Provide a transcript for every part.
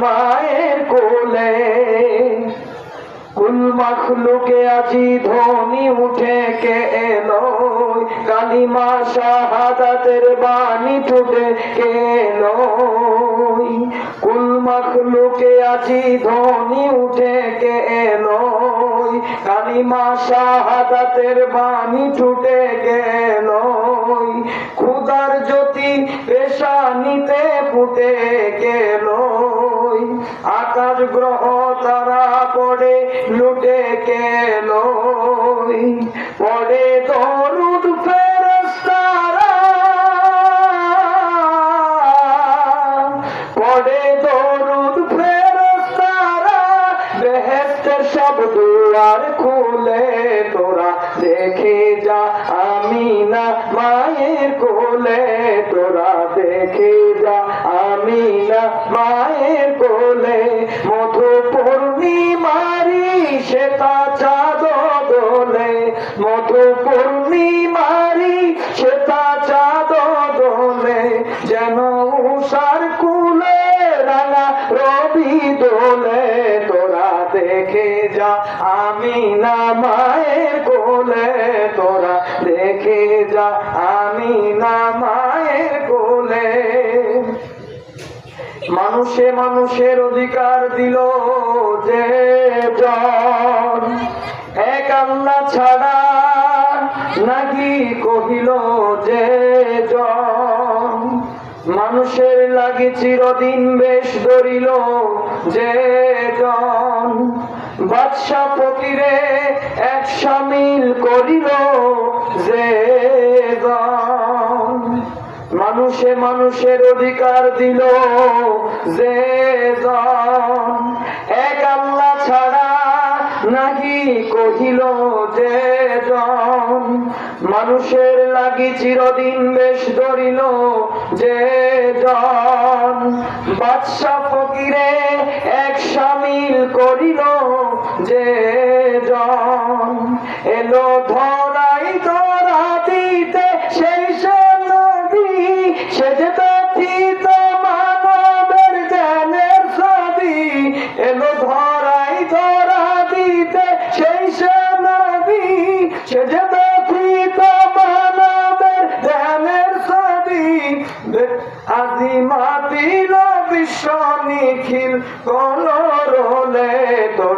মায়ের কোলে। কুল মখলুকে আজি ধ্বনি উঠে কে এলো? কালিমা শাহাদাতের বাণী টুটে কে এলো? কুল মখলুকে আজি ধ্বনি উঠে কে এলো? কালিমা শাহাদাতের বাণী টুটে গেল খুদার জ্যোতি পেশানিতে ফুটে কে গেল আকাশ গ্রহ তারা পড়ে, লুটে গেল পড়ে দরুদ ফেরেশতারা পড়ে দরুদ ফেরেশতারা বেহেশতের সব দুয়ার খুলে তোরা দেখে যা। আমি না মায়ের কোলে তোরা দেখে যা। আমি না মায়ের কোলে মধু পূর্ণিমারি শ্বেতা চাঁদ দোলে মধু পূর্ণিমারি শ্বেতা চাঁদ দোলে যেন উষার কুলে রাঙা রবি দোলে তোরা দেখে যা। আমি না মায়ের দেখে যা আমি না মায়ের কোলে। মানুষে মানুষের অধিকার দিল যে এক আল্লাহ ছাড়া নাকি কহিল যে মানুষের লাগে চিরদিন বেশ ধরিল যে জন। বাদশা ফকিরে এক সামিল করিল যে মানুষে মানুষের অধিকার দিল যে এক আল্লাহ ছাড়া নাহি কহিল যে মানুষের লাগি চিরদিন বেশ ধরিল যে জন। বাদশা ফকিরে এক সামিল করিল যে জন এলো ধরাই ধরা দিতে, সেই নদী সে যে তথিত মানবের জ্ঞানের ছবি। এলো ধরাই ধরা দিতে, সেই নদী সে যে তথিত মানবের জ্ঞানের ছবি। আজি মাতিল বিশ্ব নিখিল কলরলে তোরা দেখে যা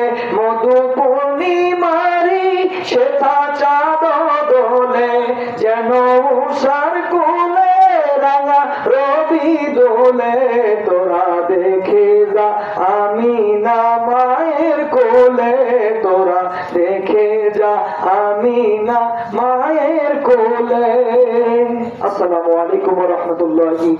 কোলে তোরা দেখে যা আমি না মায়ের কোলে। আসসালামু আলাইকুম রহমতুল্লাহি